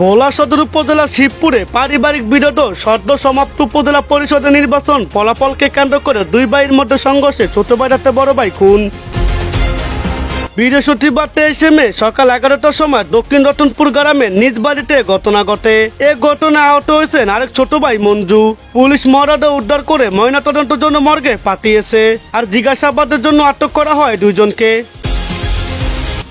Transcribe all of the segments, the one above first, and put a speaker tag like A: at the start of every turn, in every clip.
A: ভোলা সদর উপজেলা শিবপুরে পারিবারিক বিরোধ সদ্য সমাপ্ত উপজেলা পরিষদের নির্বাচন ফলাফলকে কেন্দ্র করে দুই ভাইয়ের মধ্যে সংঘর্ষে ছোট ভাই হাতে বড় ভাই খুন। বৃহস্পতিবার তেইশে মে সকাল এগারোটার সময় দক্ষিণ রতনপুর গ্রামে নিজ বাড়িতে ঘটনা ঘটে। এ ঘটনায় আহত হয়েছেন আরেক ছোট ভাই মঞ্জু। পুলিশ মরাদে উদ্ধার করে ময়নাতদন্তের জন্য মর্গে পাঠিয়েছে। আর জিজ্ঞাসাবাদের জন্য আটক করা হয় দুইজনকে।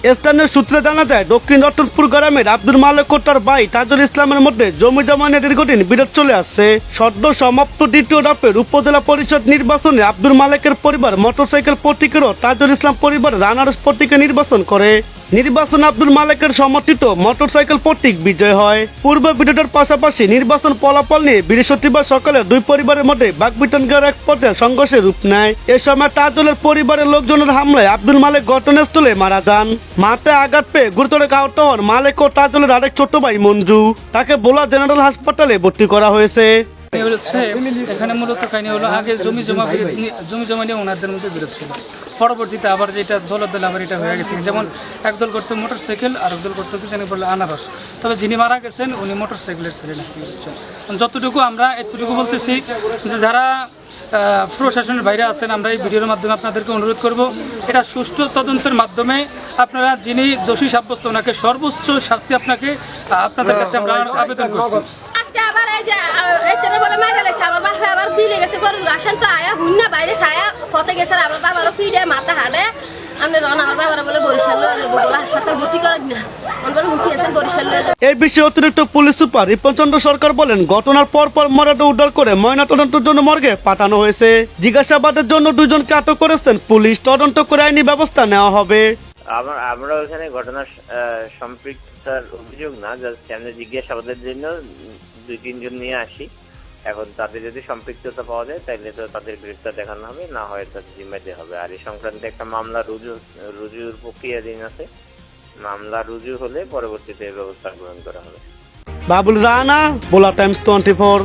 A: স্থানীয় সূত্রে জানা যায়, দক্ষিণ রতনপুর গ্রামের আব্দুল মালিক তার ভাই তাজুল ইসলামের মধ্যে জমি জমা নিয়ে দীর্ঘদিন বিরোধ চলে আসছে। সদ্য সমাপ্ত দ্বিতীয় ধাপের উপজেলা পরিষদ নির্বাচনে আব্দুল মালেকের পরিবার মোটরসাইকেল প্রতীকের ও তাজুল ইসলাম পরিবার রানার্স প্রতীকে নির্বাচন করে। নির্বাচন আব্দুল মালিকের সমর্থিত মোটরসাইকেল প্রতীক বিজয় হয়। পূর্ব বিরোধের পাশাপাশি নির্বাচন ফলাফল নিয়ে বৃহস্পতিবার সকালে দুই পরিবারের মধ্যে বাগবিটনগড় এক পর্যায়ে সংঘর্ষে রূপ নেয়। এ সময় তাজুলের পরিবারের লোকজনের হামলায় আব্দুল মালিক ঘটনাস্থলে মারা যান। মাথায় আঘাত পেয়ে গুরুতর আহত হন মালিক ও তাজুলের আরেক ছোট ভাই মঞ্জু। তাকে বোলা জেনারেল হাসপাতালে ভর্তি করা হয়েছে।
B: এখানে মূলত কাহিনী হলো, আগে জমি জমা জমি জমা নিয়ে ওনাদের মধ্যে বিরোধ ছিল। পরবর্তীতে আবার যেটা দল দল আবার এটা হয়ে গেছে, যেমন একদল করতো মোটর সাইকেল আর একদল করতো কি জানি বলল আনারস। তবে যিনি মারা গেছেন, উনি মোটর সাইকেলের ছিলেন। যতটুকু আমরা এতটুকু বলতেছি যে যারা প্রশাসনের বাইরে আছেন, আমরা এই ভিডিওর মাধ্যমে আপনাদেরকে অনুরোধ করব, এটা সুষ্ঠু তদন্তের মাধ্যমে আপনারা যিনি দোষী সাব্যস্ত, ওনাকে সর্বোচ্চ শাস্তি আপনাকে আপনাদের কাছে আমরা আবেদন করছি।
C: এই
A: বিষয়ে অতিরিক্ত পুলিশ সুপার রিপন চন্দ্র সরকার বলেন, ঘটনার পর পর মরাটা উদ্ধার করে ময়নাতদন্তের জন্য মর্গে পাঠানো হয়েছে। জিজ্ঞাসাবাদের জন্য দুজনকে আটক করেছেন, পুলিশ তদন্ত করে আইনি ব্যবস্থা নেওয়া হবে।
D: আমার আমরা ওখানে ঘটনার আহ, সম্পৃক্ততার অভিযোগ না জাস্ট আমরা জিজ্ঞাসাবাদের জন্য দুই তিনজন নিয়ে আসি। এখন তাদের যদি সম্পৃক্ততা পাওয়া যায় তাহলে তো তাদের গ্রেফতার দেখানো হবে না হয় তাদের জিম্মাইতে হবে। আর এই সংক্রান্তে একটা মামলা রুজু রুজুর প্রক্রিয়াধীন আছে। মামলা রুজু হলে পরবর্তীতে ব্যবস্থা গ্রহণ করা হবে।
A: বাবুল রানা বোলা টাইমস টোয়েন্টি ফোর।